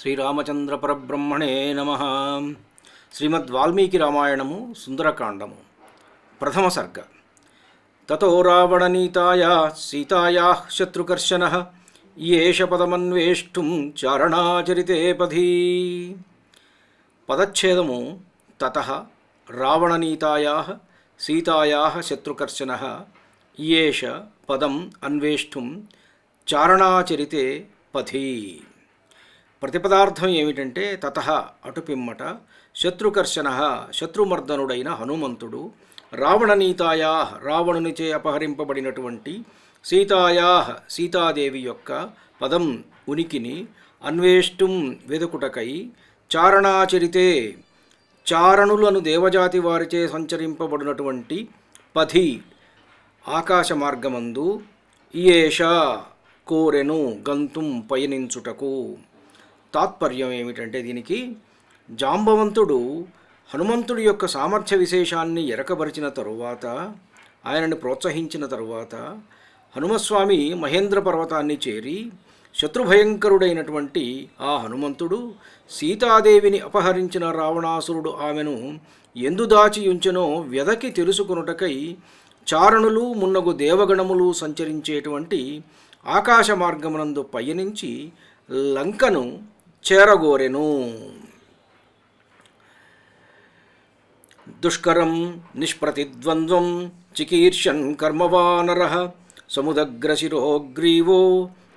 శ్రీరామచంద్ర పరబ్రహ్మణే నమ. శ్రీమద్ వాల్మీకి రామాయణము సుందరకాండము. ప్రథమ సర్గ. తతో రావణనీతాయ సీతాయా శత్రుకర్షణ ఏష పదమన్వేష్టుం చారణాచరితే పధీ. పదచ్ఛేదము తత రావణనీతాయా సీతాయా శత్రుకర్షణ ఏష పదం అన్వేష్టుం చారణాచరితే పథీ ప్రతిపదార్థం ఏమిటంటే తత అటుపిమ్మట శత్రుకర్షణ శత్రుమర్దనుడైన హనుమంతుడు రావణనీతాయా రావణునిచే అపహరింపబడినటువంటి సీతాయా సీతాదేవి యొక్క పదం ఉనికిని అన్వేష్టం వెదుకుటకై చారణాచరితే చారణులను దేవజాతి వారిచే సంచరింపబడినటువంటి పథి ఆకాశ మార్గమందు ఇయేష కోరెను గంతుం పయనించుటకు. తాత్పర్యం ఏమిటంటే దీనికి జాంబవంతుడు హనుమంతుడి యొక్క సామర్థ్య విశేషాన్ని ఎరకబరిచిన తరువాత ఆయనని ప్రోత్సహించిన తరువాత హనుమస్వామి మహేంద్ర పర్వతాన్ని చేరి శత్రుభయంకరుడైనటువంటి ఆ హనుమంతుడు సీతాదేవిని అపహరించిన రావణాసురుడు ఆమెను ఎందు దాచి ఉంచెనో వెదకి తెలుసుకొనుటకై చారణులు మున్నగు దేవగణములు సంచరించేటువంటి ఆకాశ మార్గమునందు పయనించి లంకను చేరగోరెను దుష్కరం నిష్ప్రతిద్వంద్వం చికీర్షన్ కర్మవానర సముదగ్రశిరోగ్రీవో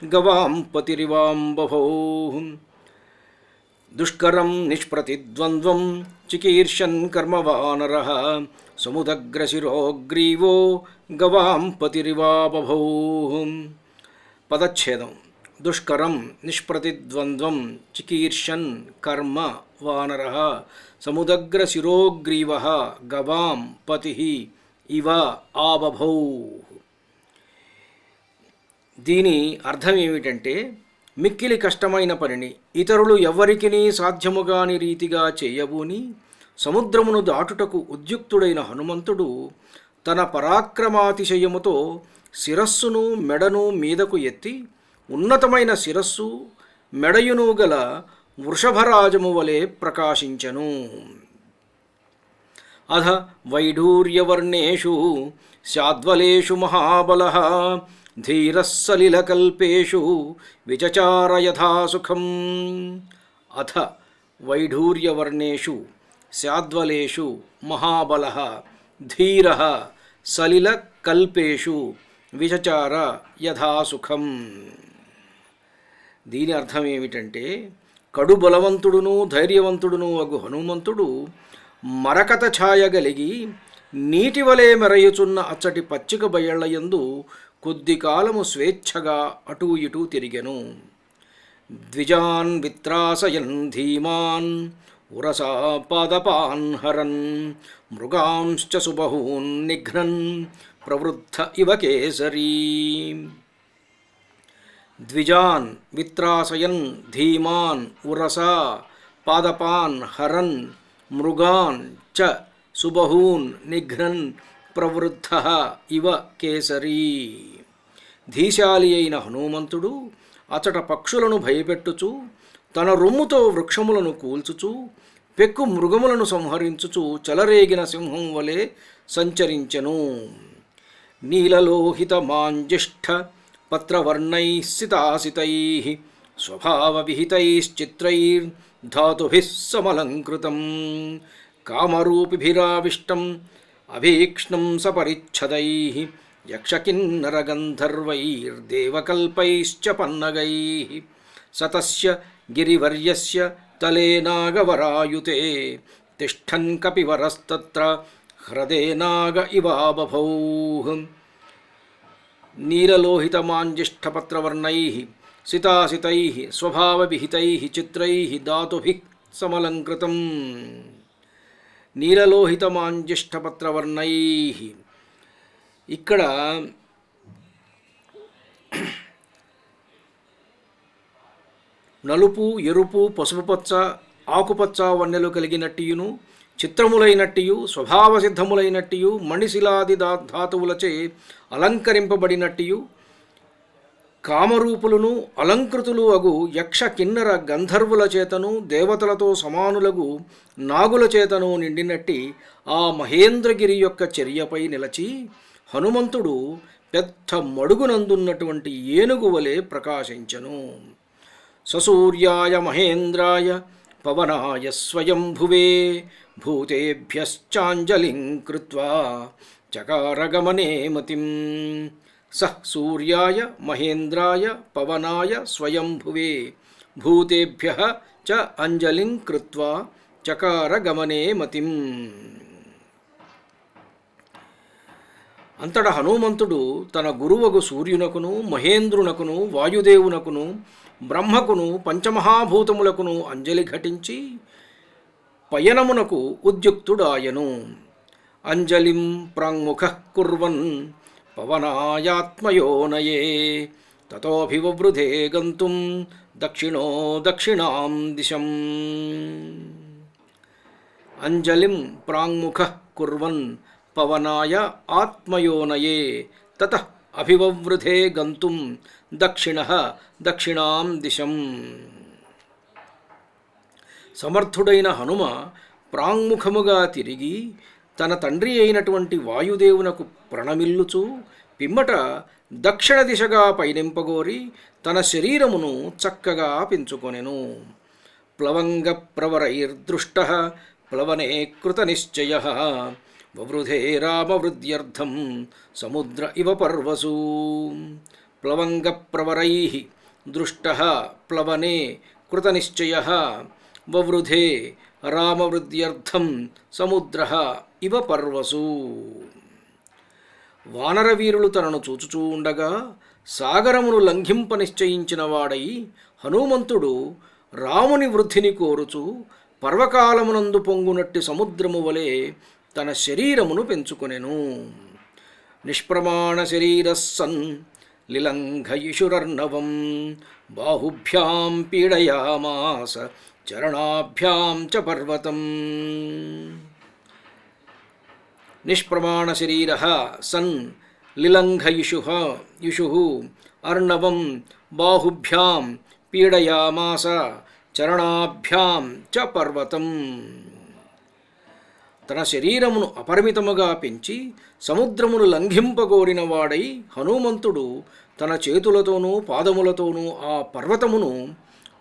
గవాం పతిరివాంబభో దుష్కరం నిష్ప్రతిద్వంద్వం చికీర్షన్ కర్మవానర సముదగ్రశిరోగ్రీవో గవాం పతిరివాబభౌ పదచ్ఛేదం దుష్కరం నిష్ప్రతిద్వంద్వం చికీర్షన్ కర్మ వానర సముదగ్రశిరోగ్రీవ గవాం పతి ఇవ ఆబభౌ దీని అర్థం ఏమిటంటే మిక్కిలి కష్టమైన పనిని ఇతరులు ఎవ్వరికినీ సాధ్యముగాని రీతిగా చేయబూని సముద్రమును దాటుటకు ఉద్యుక్తుడైన హనుమంతుడు తన పరాక్రమాతిశయముతో శిరస్సును మెడను మీదకు ఎత్తి ఉన్నతమైన శిరస్సు మెడయును గల వృషభరాజము వలె ప్రకాశించను. అధ వైఢూర్యవర్ణేషు శాద్వలేషు మహాబల ధీరస్సలిలకల్పేషు విచచార యథా అథ వైఢూర్యవర్ణేషు శాద్వలేషు మహాబల ధీర సలిలకల్పేషు విచచార యథాసుఖం దీని అర్థం ఏమిటంటే కడు బలవంతుడును ధైర్యవంతుడును అగు హనుమంతుడు మరకత ఛాయ గలిగి నీటి వలె మెరయుచున్న అచ్చటి పచ్చిక బయళ్ళయందు కొద్ది కాలము స్వేచ్ఛగా అటూ ఇటూ తిరిగెను. ద్విజాన్ విత్రాసయన్ ధీమాన్ ఉరసా పాదపాన్ హరన్ మృగాంశ్చ సుబహూన్ నిఘ్నన్ ప్రవృద్ధ ఇవ కేసరీ. ద్విజాన్ విత్రాసయన్ ధీమాన్ ఉరసా పాదపాన్ హరన్ మృగాన్ చ సుబహూన్ నిఘ్నన్ ప్రవృద్ధ ఇవ కేసరీ ధీశాలి అయిన హనుమంతుడు అచట పక్షులను భయపెట్టుచు తన రొమ్ముతో వృక్షములను కూల్చుచు పెక్కు మృగములను సంహరించుచు చలరేగిన సింహం వలె సంచరించెను. నీలలోహిత మాంజిష్ఠ పత్రవర్ణై సితాసితై స్వభావవిహితైశ్చిత్రైర్ధాతుభిः సమలంకృతం కామరూపిభిరావిష్టం అభీక్ష్ణం సపరిచ్ఛదై యక్షకిన్నరగంధర్వైర్దేవకల్పైశ్చ పన్నగై సతస్య గిరివర్యస్య తలే నాగవరాయుతే తిష్టన్ కపివరస్తత్ర హ్రదే నాగ నీరలోహితమాంజిష్టపత్రవర్ణై సితాసితై స్వభావవిహితై చిత్రై ధాతుభి సమలంకృతం. నీరలోహితమాంజిష్టపత్రవర్ణై. ఇక్కడ నలుపు ఎరుపు పసుపుపచ్చ ఆకుపచ్చ వన్నెలు కలిగినట్టియును. చిత్రములైనట్టియు స్వభావసిద్ధములైనట్టియు మణిశిలాది దా ధాతువులచే అలంకరింపబడినట్టియు కామరూపులను అలంకృతులు అగు యక్ష కిన్నర గంధర్వుల చేతను దేవతలతో సమానులగు నాగుల చేతను నిండినట్టి ఆ మహేంద్రగిరి యొక్క చర్యపై నిలచి హనుమంతుడు పెద్ద మడుగునందున్నటువంటి ఏనుగు వలె ప్రకాశించను. ససూర్యాయ మహేంద్రాయ పవనాయ స్వయంభువే భూతేభ్యశ్చాంజలిం కృత్వా చకారగమనే మతిం సః సూర్యాయ మహేంద్రాయ పవనాయ స్వయంభువే భూతేభ్య చ అంజలిం కృత్వా చకారగమనే మతిం అంతట హనుమంతుడు తన గురువగు సూర్యునకును మహేంద్రునకును వాయుదేవునకును బ్రహ్మకును పంచమహాభూతములకును అంజలి ఘటించి పయనమునకు ఉద్యుక్తుడాయను. అంజలిం ప్రాంగుఖ కుర్వన్ పవనాయాత్మయోనయే. తతోభివృధే గంతుం దక్షిణో దక్షిణాం దిశం. అంజలిం ప్రాంగుఖ కుర్వన్ పవనాయ ఆత్మయోనయే. తత అభివవృధే గంతుం దక్షిణ దక్షిణాం దిశం. సమర్థుడైన హనుమ ప్రాంగుఖముగా తిరిగి తన తండ్రి అయినటువంటి వాయుదేవునకు ప్రణమిల్లుచు పిమ్మట దక్షిణ దిశగా పయనింపగోరి తన శరీరమును చక్కగా పెంచుకొనెను. ప్లవంగ ప్రవరైర్దృష్ట ప్లవనే కృత నిశ్చయ వవృధే రామవృద్ధ్యర్థం సముద్ర ఇవ పర్వసు. ప్లవంగ ప్రవరై దృష్ట ప్లవనే కృతనిశ్చయ వవృధే రామవృద్ధ్యర్థం సముద్ర ఇవ పర్వసు. వానరవీరులు తనను చూచుచూ ఉండగా సాగరమును లంఘింప నిశ్చయించిన వాడై హనుమంతుడు రాముని వృద్ధిని కోరుచు పర్వకాలమునందు పొంగునట్టి సముద్రము వలె తన శరీరమును పెంచుకొనెను. నిష్ప్రమాణ శరీరస్సన్ లిలంఘయిషురర్ణవం బాహుభ్యాం పీడయామాస చరణాభ్యాం చ పర్వతం. నిష్ప్రమాణ శరీర సన్ లిలంఘయిషు యుషు అర్ణవం బాహుభ్యాం పీడయామాస చరణాభ్యాం చ పర్వతం. తన శరీరమును అపరిమితముగా పెంచి సముద్రమును లంఘింపగోరిన వాడై హనుమంతుడు తన చేతులతోనూ పాదములతోనూ ఆ పర్వతమును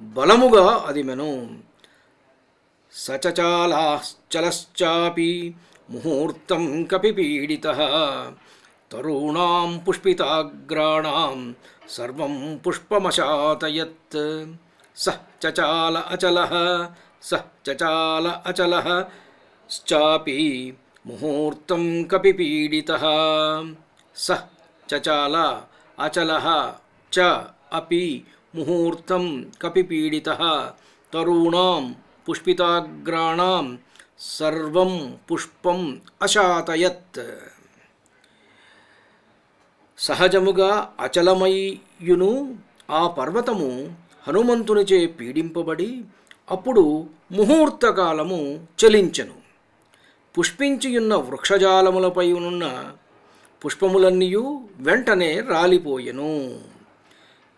బలముగా అదిమెను. సచచాలాశ్చలశ్చాపి ముహూర్తం కపిపీడిత. తరుణాం పుష్పితాగ్రాణాం సర్వం పుష్పమశాతయత్. స చచాల అచల స చచాల అచల చాపి ముహూర్తం కపిపీడిత స చచాల అచల చ అపి ముహూర్తం కపిపీడిత తరుణాం పుష్పితాగ్రాణాం సర్వం పుష్పం అశాతయత్ సహజముగా అచలమయ్యును ఆ పర్వతము హనుమంతునిచే పీడింపబడి అప్పుడు ముహూర్తకాలము చలించెను. పుష్పించియున్న వృక్షజాలములపై ఉన్న పుష్పములన్నీయు వెంటనే రాలిపోయెను.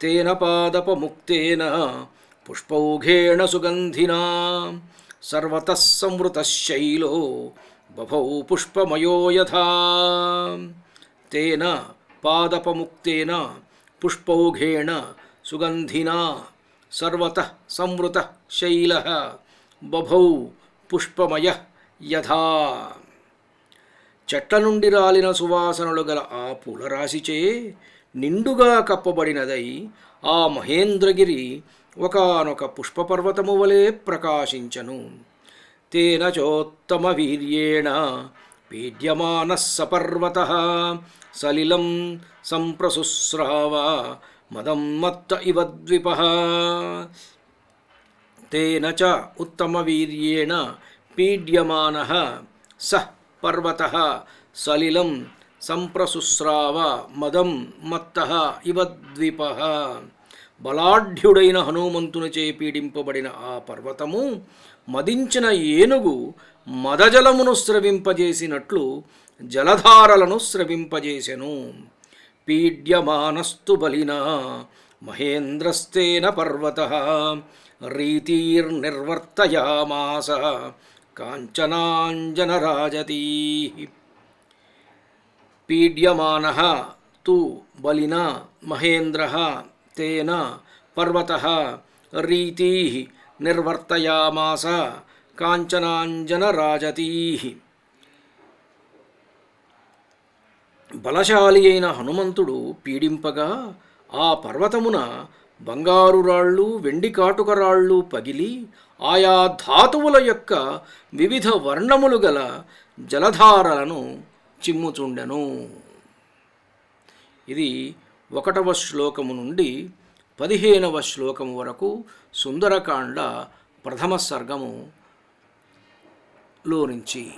తేన పాదపముక్తేన పుష్పౌఘేణ సుగంధినా సర్వతః సంవృతశైలో బభౌ పుష్పమయో యథా. తేన పాదపముక్తేన పుష్పౌఘేణ సుగంధినా సర్వత సంవృత శైల బభౌ పుష్పమయ యథా. చెట్ల నుండి రాలిన సువాసనలు గల ఆ పూలరాశిచే నిండుగా కప్పబడినదై ఆ మహేంద్రగిరి ఒకనొక పుష్పపర్వతము వలె ప్రకాశించను. తేన చోత్తమ వీర్యేణ పీడ్యమాన సపర్వత సలిలం సంప్రసుస్రావ మదం మత్త ఇవ ద్విప తేన చ ఉత్తమవీర్యేణ పీడ్యమాన స పర్వత సలిలం సంప్రసుస్రావ మదం మత్త ఇవ ద్వీప బలాఢ్యుడైన హనుమంతునిచే పీడింపబడిన ఆ పర్వతము మదించిన ఏనుగు మదజలమును స్రవింపజేసినట్లు జలధారలను స్రవింపజేసెను. పీడ్యమానస్తు బలిన మహేంద్రస్తేన పర్వత రీతిర్నివర్తయామాస కాంచనాంజనరాజతీ పీడ్యమాన తు బలిన మహేంద్ర తేన పర్వత రీతి నిర్వర్తయామాస కాంచనాంజనరాజతీ బలశాలి అయిన హనుమంతుడు పీడింపగా ఆ పర్వతమున బంగారు రాళ్ళు వెండి కాటుక రాళ్ళు పగిలి ఆయా ధాతువుల యొక్క వివిధ వర్ణములు గల జలధారలను చిమ్ముచుండెను. ఇది ఒకటవ శ్లోకము నుండి పదిహేనవ శ్లోకము వరకు సుందరకాండ ప్రథమ సర్గము లోనించి.